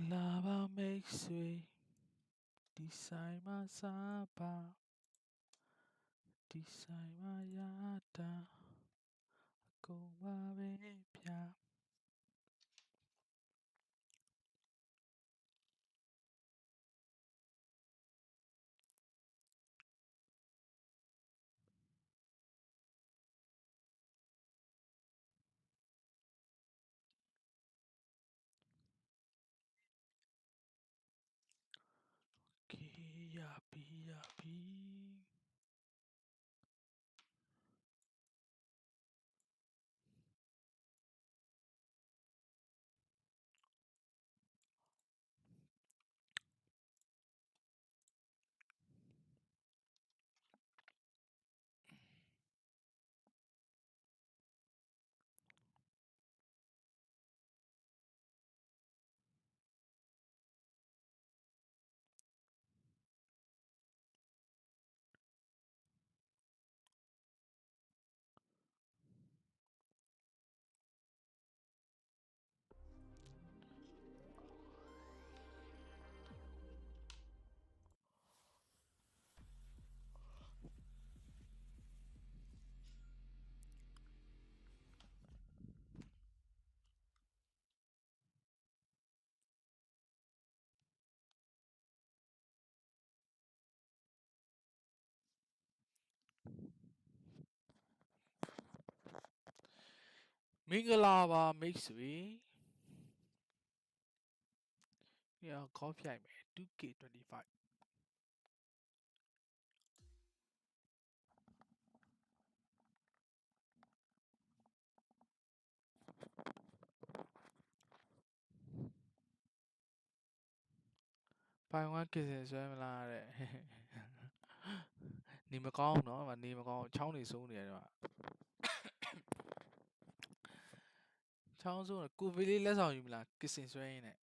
င်္ဂလာပါမိတ်ဆွေဒီဆိုင်မှာစားပါဒီဆိုင်မှာရတာအကုန်ပါပဲဗျာ မင်္ဂလာပါမိတ်ဆွေညခေါ်ပြိုင်မယ် 2K25 ပိုင်ဝမ်ကစ်စင်ဆွဲမလားတဲ့ နေမကောင်းเนาะဒီမှာနေမကောင်းချောင်းနေဆုံးနေရတယ်ဒီမှာ ချောင်းဆုံးကိုဗီလေးလက်ဆောင်ယူမလားကစ်စင်ဆွဲရင်းနဲ့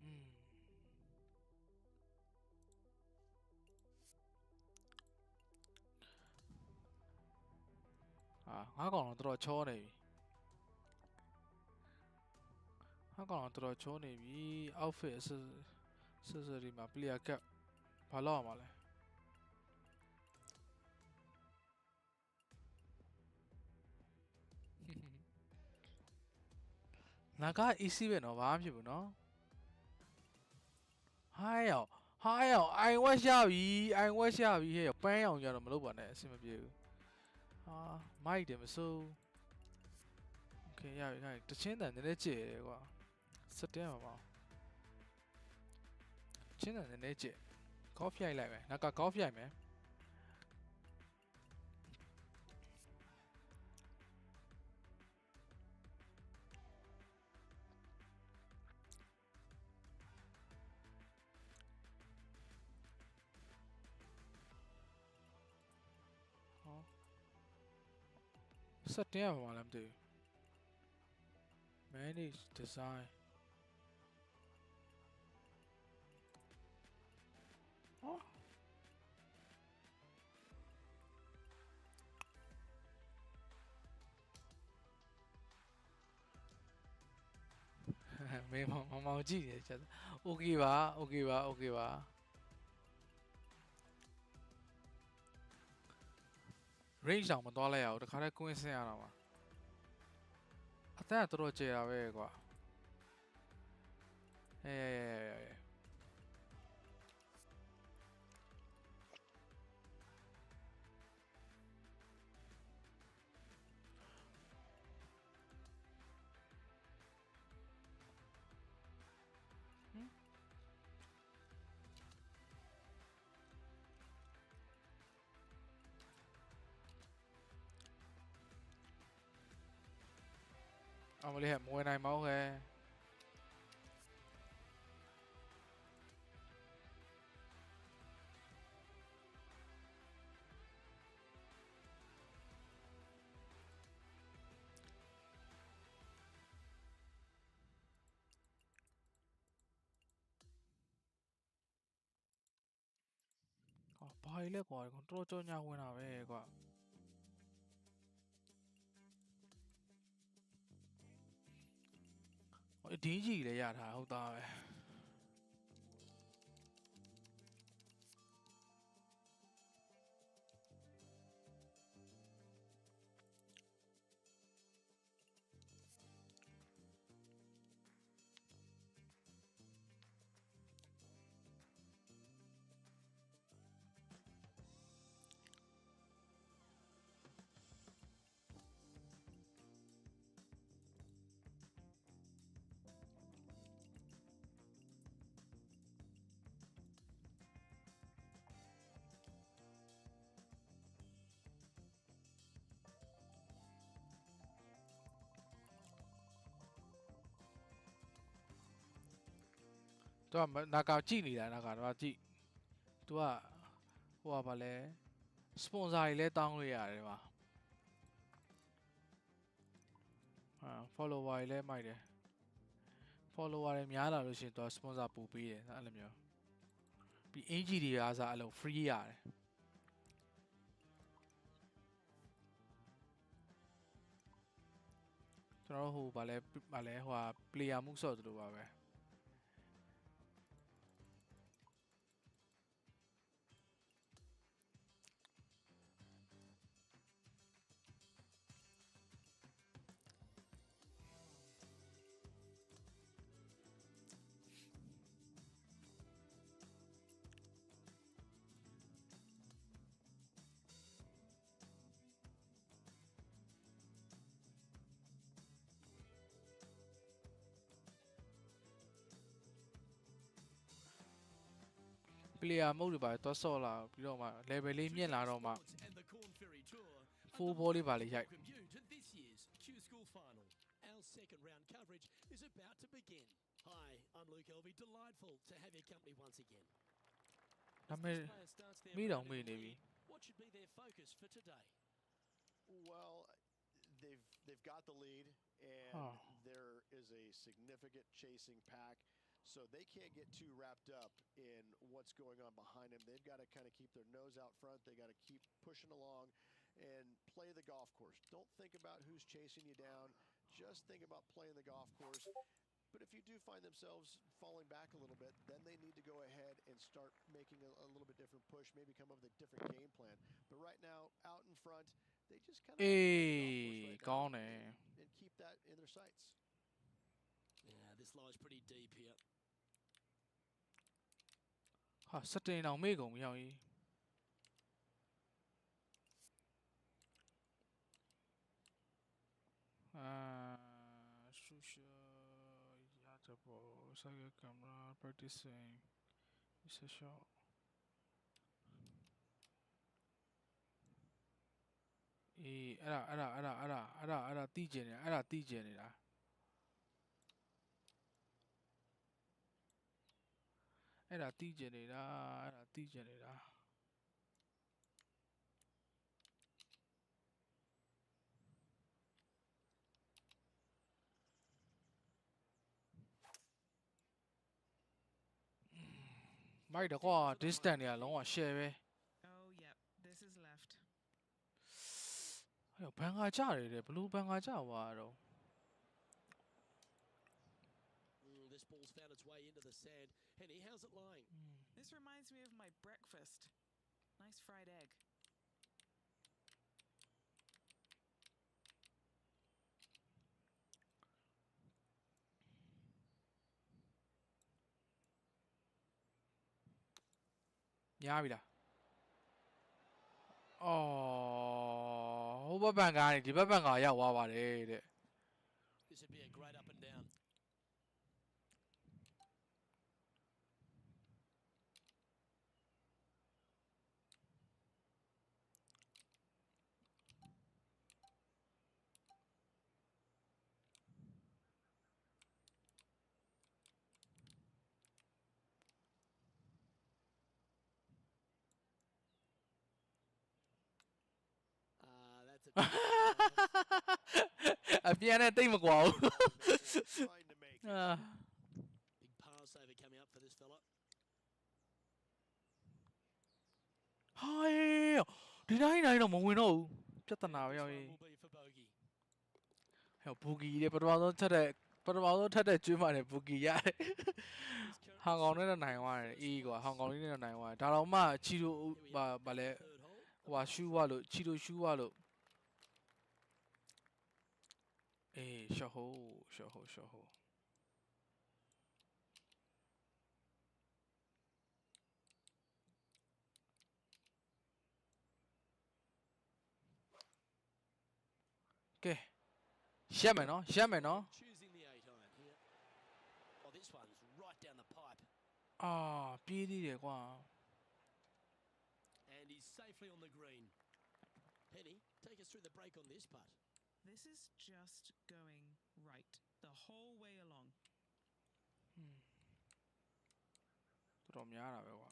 อืมအာငါကောင်တော့တော် တော်ချောနေပြီငါကောင်တော့တော်တော်ချောနေပြီ outfit အစစစရီမှာ player cap ဘာလောက်အောင်မလဲနာက easy ပဲเนาะဘာမှမဖြစ်ဘူးเนาะဟိုင်းရောက်ဟိုင်းရောက်အိုင်ဝက်ရပြီအိုင်ဝက်ရပြီဟဲ့ပန်းအောင်ကြတော့မလုပ်ပါနဲ့အဆင်မပြေဘူးဟာမိုက်တယ်မစိုး โอเคရပြီရပြီတချင်းတန်နည်းနည်းကြည့်တယ်ကွာ စက်တင်ပါပါချင်းတန်နည်းနည်းကြည့်ကော်ဖီရိုက်လိုက်မယ်နောက်ကကော်ဖီရိုက်မယ်ဟောစက်တင်ရပါမလားမသိဘူး manage design မေမောင်မောင်မောင်ကြည့်နေချက်โอเคပါโอเคပါโอเคပါ range တောင်မသွားလိုက်ရအောင်တခါတည်းကွင်းဆင်းရတော့မှာအသက်ကတော်တော်ကျေတာပဲကွာအေး à này máu ghê, môi này mà ok. Control 파일에 거 컨트롤 쪼냐고 về 이거 ဒင်းကြီးလည်းရထားဟုတ်သားပဲ သူကမနာကာကြည့်နေတာနာကာတော့ကြည့်သူကဟိုကဘာလဲစပွန်ဆာတွေလည်းတောင်းလို့ရတယ်ပါဟာ follower တွေလည်းမိုက်တယ် follower တွေများလာလို့ရှိရင်သူက sponsor ပူပေးတယ်အဲ့လိုမျိုးပြီးအင်ဂျီတွေကစားအဲ့လို free ရတယ်ကျွန်တော်တို့ဟိုဗာလဲဗာလဲဟိုဟာ player မှုဆော့သလိုပါပဲ player mode တွေပါတော့ဆော့လာပြီးတော့မှ level လေးမြင့်လာတော့မှ full ball လေးပါလေးရိုက် This year's Q School Final. Our second round coverage is about to begin. Hi, I'm Luke Elvey. Delightful to have your company once again. ဒါပေမဲ့ As players starts their မိတောင် round မေ့ in နေ the ပြီ lead, What should be their focus for today? Well, they've they've got the lead, and Huh. there is a significant chasing pack, So they can't get too wrapped up in what's going on behind them. They've got to kind of keep their nose out front. They got to keep pushing along and play the golf course. Don't think about who's chasing you down. Just think about playing the golf course. But if you do find themselves falling back a little bit, then they need to go ahead and start making a, a little bit different push, maybe come up with a different game plan. But right now, out in front, they just kind of hey, gone and, and keep that in their sights. Yeah, this lies pretty deep here. ဟာစတင်အောင်မေ့ကုန်ပြီအောင်ကြီးအာရှူရှာရတဲ့ဘောဆိုင်ကင်မရာ practicing is a shot အေးအဲ့ဒါအဲ့ဒါအဲ့ဒါအဲ့ဒါအဲ့ဒါအဲ့ဒါတီးကျင်နေတာအဲ့ဒါတီးကျင်နေတာ အဲ့ဒါတီးကျင်နေတာအဲ့ဒါတီးကျင်နေတာမိုက်တော့ကွာ distance တွေကလုံးဝ share ပဲ Oh, yep. This is left. အဲ့ဘန်ကာကြတယ်တဲ့ဘလူးဘန်ကာကြွားတော့ Mm, this ball's found its way into the sand. Henny, how's it lying? This reminds me of my breakfast. Nice fried egg. များပြီလားအော်ဟိုဘက်ဘန်ကားနေဒီဘက်ဘန်ကားရောက်သွားပါတယ်တဲ့ This would be a great ပြန်နဲ့တိတ်မကွာဘူး Trying to make it. အာ big pass over coming up for this fella. ဟာရောဒီတိုင်းတိုင်းတော့မဝင်တော့ဘူးပြဿနာပဲရော This ရေး one will be for bogey. ဟဲ့ဘူဂီလေပထမဆုံးထက်တဲ့ပထမဆုံးထက်တဲ့ကျွေးမှလည်းဘူဂီရတယ် He's ဟောင်ကောင် currently နဲ့တော့နိုင်သွားတယ်အေးကွာဟောင်ကောင်လေးနဲ့တော့နိုင်သွားတယ်ဒါတော့မှချီတို Here we ဘာ are, ဘာလဲ third hole. ဟိုဟာရှူးသွားလို့ချီတိုရှူးသွားလို့ 哎，小猴，小猴，小猴。给，下面呢？下面呢？啊、oh, 点关啊 andis safely on the green. Penny, take us through the break on this putt. This is just going right the whole way along. တော်တော်များတာပဲကွာ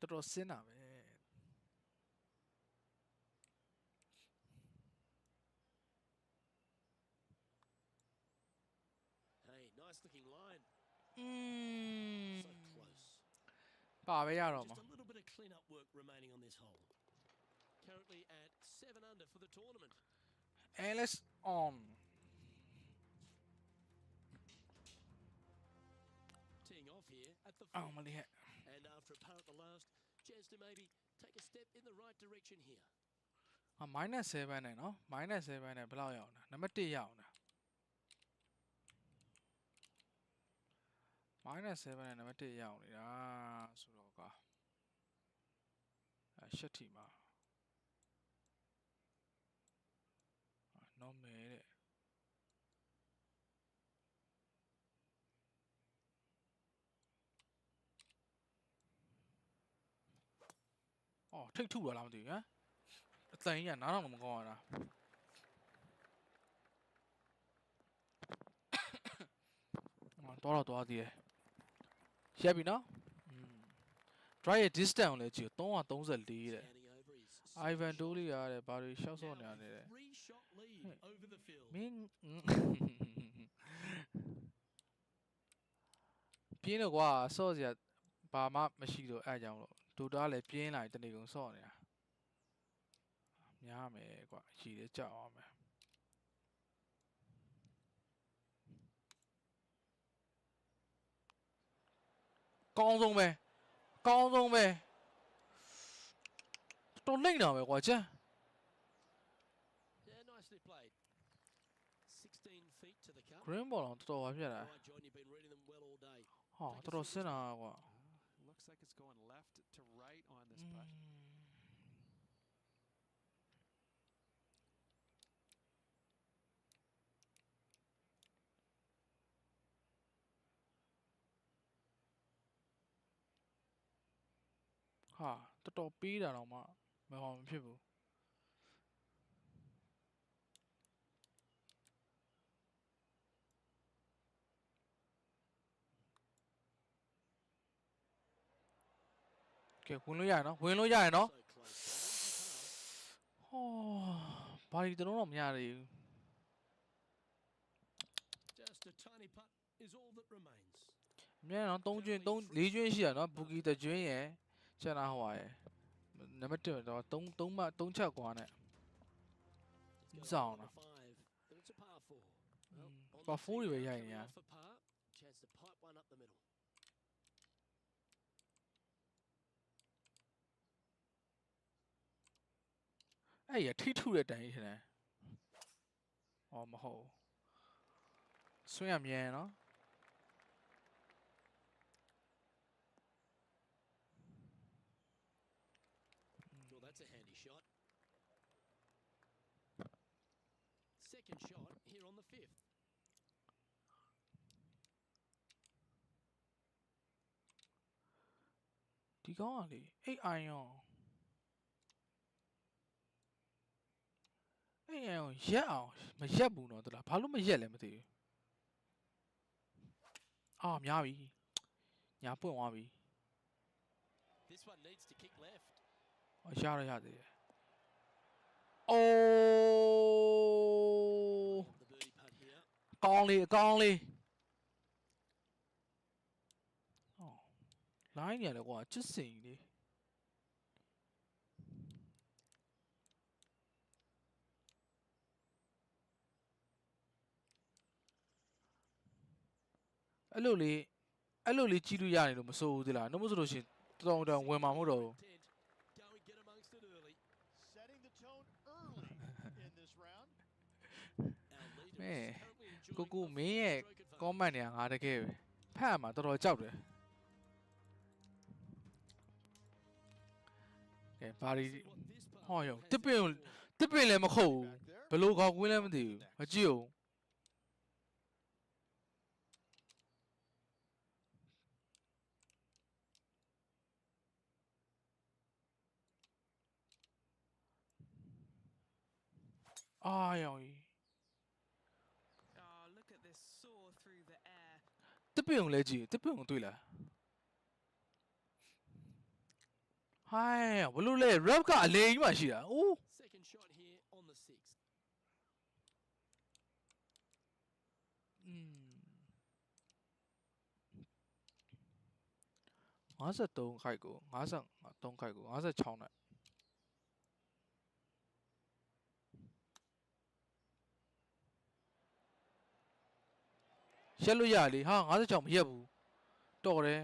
တော်တော်စင်းတာပဲ Hey, nice looking line. อืม So close. ပါပဲရတော့ Just မှာ under for the tournament. Alice on Teeing off here at the အောင် fourth. မလေးဟဲ့ And after a par at the last, chance to maybe take a step in the right direction here. ဟာ minus 7နဲ့နော် minus 7နဲ့ဘယ်လောက်ရအောင်လဲနံပါတ်1ရအောင်လား minus 7နဲ့နံပါတ်1ရအောင်နေတာဆိုတော့ကွာအဲရှက်ထီမှာ နော်မဲတဲ့အော်ထိတ်ထုလာလားမသိဘူးဟမ်အတန်ကြီးကနားတော့မကောင်းရတာအော်တော့တော့သွားသေးတယ်ရက်ပြီနော်อืม dry ရဲ့ distance ကိုလည်းကြည့်334တဲ့ Scanning over his Ivan second shot. Dolly ရတယ်ဘာတွေရှောက်စော့နေရ Now လဲ a တဲ့ three-shot lead Hey. over the field. မင်းပြင်းတော့ကွာစော့စရာဘာမှမရှိတော့အဲ့အကြောင်းလို့ဒိုတာလည်းပြင်းလာရင်တနေကုန်စော့နေတာများမယ်ကွာရည်လည်းကြောက်အောင်မယ်ကောင်းဆုံးပဲကောင်းဆုံးပဲ တော်လိမ့်တာပဲကွာချမ်း Yeah, nicely played. 16 feet to the cup. green ball အောင်တော်တော်ပါပြတ်တာ All right, John, you've been reading them well all day. ဟာတော်တော်စဉ်းတာကွာ Uh, looks like it's going left to right on this Mm. putt. ဟာတော်တော်ပေးတာတော့မှ မဟောမဖြစ်ဘူးကဲဝင်လို့ရရနော်ဝင်လို့ရရနော် So close. An easy par. ဟောဘာဒီတလုံးတော့မရသေးဘူး Just a tiny putt is all that remains. အမြဲတမ်း3ကျွင်း3 4ကျွင်းရှိရနော်ဘူကီတကျွင်းရယ်ကျန်တာဟိုပါရယ် 生ちだどんどんまどんちゃこはね。sao nè. và ừ, phú thì bị vậy nhỉ? ấy giờ thi thu được đấy thế này. Ồ mà hồ xuống làm nhà nó. ဒီကောင်ကလေအိတ်အိုင်ရောအိတ်အိုင်ရောရက်အောင်မရက်ဘူးနော်တလားဘာလို့မရက်လဲမသိဘူးအာများပြီညာပွင့်သွားပြီ This one needs to kick left. အရရရသေးတယ်အိုး The birdie putt here. ကောင်းလေးအကောင်းလေး လိုင်းနေရတယ်ကွာချစ်စင်ကြီးလေအဲ့လိုလေအဲ့လိုလေကြီးလို့ရတယ်လို့မစိုးဘူးသလားနှုတ်မဆိုလို့ရှရင်တောင်းတောင်းဝင်မှာမဟုတ်တော့ဘူး Go and get amongst it early. Setting the tone early in this round. Our leader Man, is currently enjoying ကိုကို the မင်းရဲ့ stroke advantage. comment တွေကငါတကယ်ပဲဖတ်ရမှာတော်တော်ကြောက်တယ် ကဲဘာဒီ See what this part ဟောရော has တစ်ပင် in store. တစ်ပင်လည်းမခုတ်ဘူး Back there. ဘယ်လို့ခေါက်ကွင်းလည်းမသိဘူးမကြည့်ဘူးအာယောင်ကြီး Oh, look at this soar through the air. ဟိုင်းဘယ်လို့လဲ rap ကအလေကြီးမှရှိတာအိုး Second shot here on the sixth. อืม53ခိုက်ကို53ခိုက်ကို56နဲ့ရက်လို့ရလေဟာ56မရက်ဘူးတော်တယ်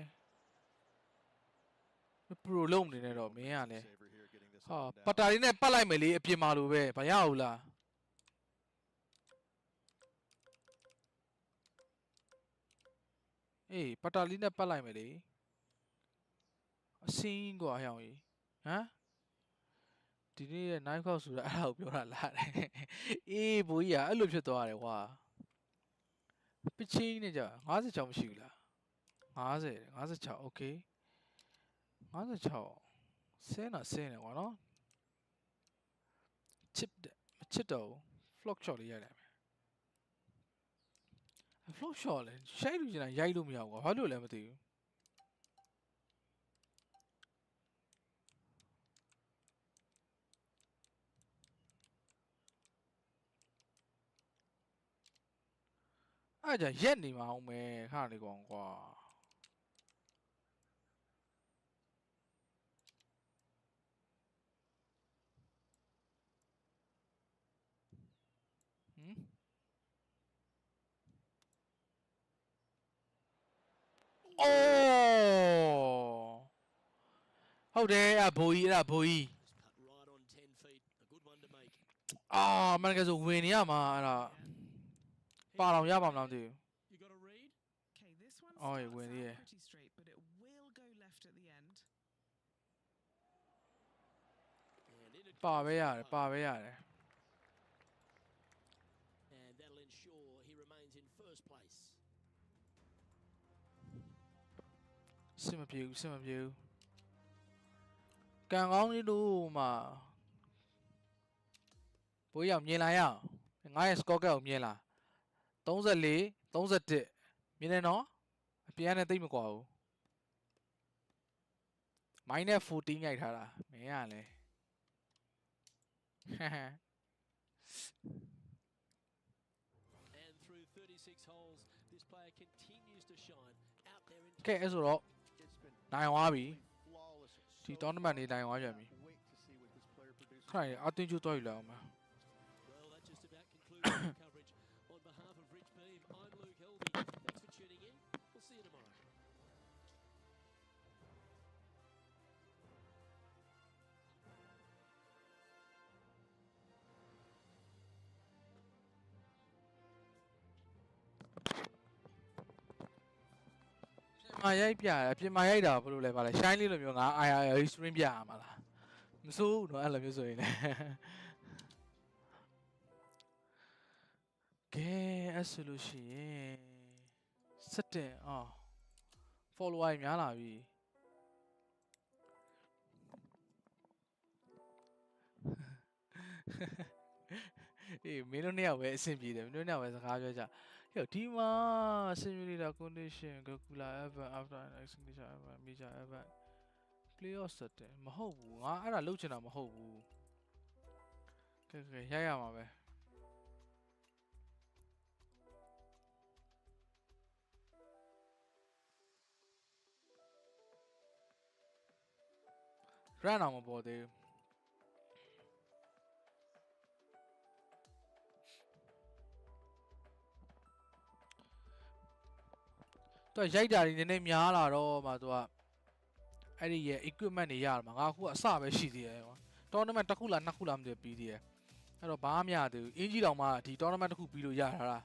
ပရိုလုံးနေနေတော့မင်းကလည်း Saver here getting this ဟာ one down. ပတ်တာလေးနဲ့ပတ်လိုက်မယ်လေအပြင်မှာလိုပဲဘာရဘူးလားအေးပတ်တာလေးနဲ့ပတ်လိုက်မယ်လေအစင်းကွာဟျောင်းကြီးဟမ်ဒီနေ့ရဲ့ knife out ဆိုတာအဲ့ဒါကိုပြောတာလားတဲ့အေးဘိုးကြီးကအဲ့လိုဖြစ်သွားတယ်ကွာပချင်းနဲ့ကြာ56မရှိဘူးလား50 56 okay 56ဆင်းတာဆင်းတယ်ကွာနော်ချစ်တယ်မချစ်တော့ဘူး flock shot လေးရိုက်လိုက်မယ်အဲ flock shot လဲရှိုက်လို့ကျင်တာရိုက်လို့မရဘူးကွာဘာလို့လဲမသိဘူးအဲ့ကြရက်နေမှာအောင်မယ်ခါနေကောင်ကွာဟမ် အိုးဟုတ်တယ်အဘိုးကြီးအဲ့ဒါဘိုးကြီး Just put right on 10 feet. A good one to make. အာမန်ကဆိုဝင်နေရမှာအဲ့ဒါ Yeah. ပါတော့ရပါမလားမသိဘူး You got a read? Okay, this one Oh, yeah, starts well, out yeah. pretty straight, but it will go left at the end. And in it ပါ comes ပဲရတယ် Moho. ပါပဲရတယ် xem mà of xem mà of you. Can only đu mà. Bây giờ như này à? Ngay có cái ông như là. Tống giật lý, tống giật trị. Mình này nó. Pian này tìm quả. Máy này phụ tí ngày thật à? Mẹ à này. Haha. And Okay, eso lo. နိုင်သွားပြီ flawless. ဒီ so tournament နေ far. နိုင်သွားပြန်ပြီ Wait to see what this player produces. ခဏလေးအတင်းကျတော့ယူလိုက်အောင်ပါ မာရိုက်ပြရတယ်ပြင်မာရိုက်တာဘယ်လိုလဲပါလဲ shine လေးလိုမျိုးငါ IRL stream ပြရမှာလားမစိုးဘူးတော့အဲ့လိုမျိုးဆိုရင်လည်းကဲအဲ့ဆိုလို့ရှိရင်စက်တင်အော် follower ကြီးများလာပြီအေးမင်းတို့နှစ်ယောက်ပဲအဆင်ပြေတယ်မင်းတို့နှစ်ယောက်ပဲစကားပြောကြ Yo, Dima simulator condition calcula event after an extinguisher event major event playoff setting မဟုတ်ဘူးငါအဲ့ဒါလုပ်ချင်တာမဟုတ်ဘူးကဲကဲရိုက်ရမှာပဲ run အောင်မပေါ်သေးဘူး သူကရိုက်တာတွေနည်းနည်းများလာတော့မှသူကအဲ့ဒီရဲ့ equipment တွေရမှာငါအခုကအစပဲရှိသေးတယ်ကွာ tournament တစ်ခုလားနှစ်ခုလားမသိဘူးပြီးသေးတယ်အဲ့တော့ဘာမှမရသေးဘူးအင်ကြီးတောင်မှဒီ tournament တစ်ခုပြီးလို့ရတာလား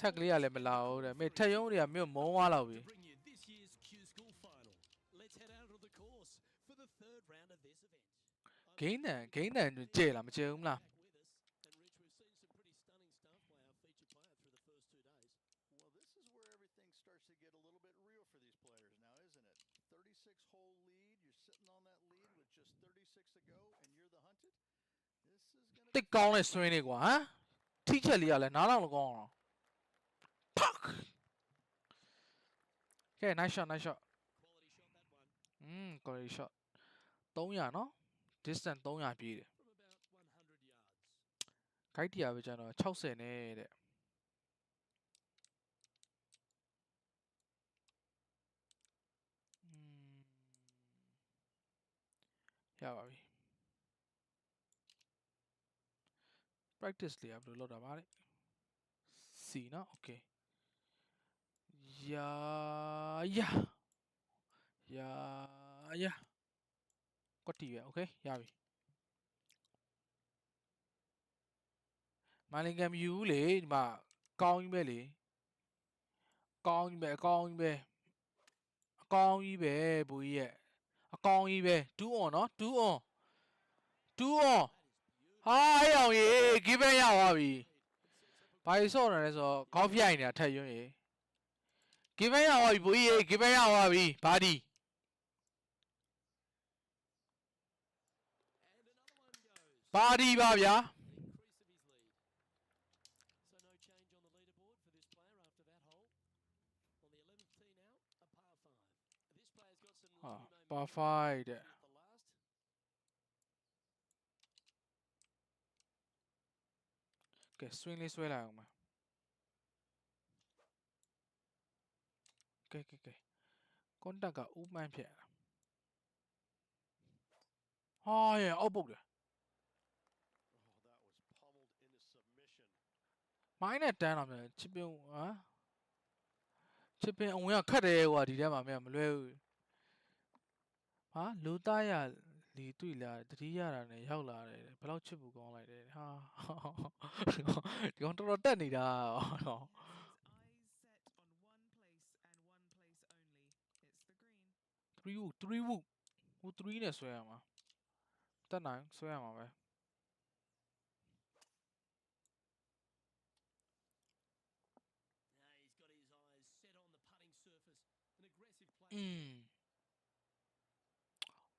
ထက်ကလေးကလည်းမလာဘူးတဲ့မေထက်ရုံးတွေကမြို့မုံသွားလောက်ပြီ To bring you this year's Q School final. Let's head out of the course for the third round of this event. I'm ဂိမ်းတန်ဂိမ်းတန်ကျဲလားမကျဲဘူးမလား hole lead. You're sitting on that lead with just 36 to go, and you're the hunted. This is going to တစ်ကောင်းတဲ့ဆွင်းနေကွာဟမ်ထိချက်လေးကလည်းနားလောက်မကောင်းအောင်ဖောက်ကဲ nice shot nice shot Quality shot, that one. อืม quality shot 300နော် distance 300ပြေးတယ် From about 100 yards. guide တရားပဲကျန်တော့60နဲ့တဲ့ ရပါပြီ practice လေးကဘယ်လိုလုပ်တာပါလဲ C နော် okay ယာယာယာယာကွတ်တီပဲ okay ရပြီမန်လင်ကမ်ယူဘူးလေဒီမှာကောင်းကြီးပဲလေကောင်းကြီးပဲအကောင်းကြီးပဲအကောင်းကြီးပဲဘူကြီးရဲ့ အကောင်းကြီးပဲ2 on နော်2 on 2 on ဟာအဲ့အောင်ရေ given ရသွားပြီဘာကြီးစော့နေလဲဆိုတော့ golf ရိုက်နေတာထက်ရွံ့ရေ given ရသွားပြီဘူကြီးရေ given ရသွားပြီဘာဒီ And another one goes. ဘာဒီပါဗျာ An increase of his lead. So no change on the leaderboard for this player after that hole. On the 11th tee now, a par 5. This player's got some ဟာ little ပါ momentum 5တဲ့ at the last. ကဲ swing လေးဆွဲလိုက်အောင်ပါကဲကဲကဲ contact ကဥမှန်းဖြစ်လာဟာရဲ့အောက်ပုတ်တယ် Oh, that was pummeled into submission. မိုင်းနဲ့တန်းတော့မြန်ချစ်ပင်ဟမ်ချစ်ပင်အဝင်ကခတ်တယ်ကွာဒီထဲမှာမြန်မလွဲဘူး ဟာလူသားရလီတွေ့လာတတိရတာနဲ့ရောက်လာတယ်တဲ့ဘယ်လောက်ချစ်ဘူးကောင်းလိုက်တယ်ဟာဒီကောင်တော်တော်တက်နေတာဟော Has his eyes set on one place and one place only. It's the green. 3 wood 3 wood ဟို3နဲ့ဆွဲရမှာတက်နိုင်ဆွဲရမှာပဲ Now he's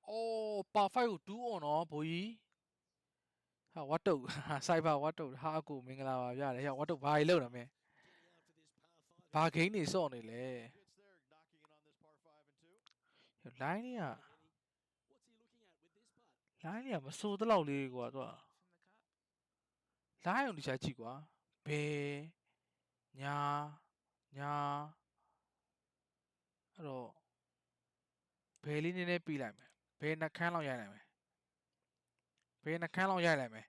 အိုးပါ5ကို2 on နော်ဘိုးကြီးဟာဝတ်တုတ်စိုက်ဘာဝတ်တုတ်ဟာအကူမင်္ဂလာပါဗျာလေဟောဝတ်တုတ်ဘာကြီးလောက်နေမင်းဘာဂိမ်းနေစော့နေလဲလိုင်းလေးကလိုင်းလေးကမစိုးတလောက်လေးကွာသူကလိုင်းအောင်တခြားကြည့်ကွာဘယ်ညာညာအဲ့တော့ဘယ်လေးနည်းနည်းပြီးလိုက်မယ် ဘယ်နှခမ်းလောက်ရိုက်လိုက်မယ်ဘယ်နှခမ်းလောက်ရိုက်လိုက်မယ်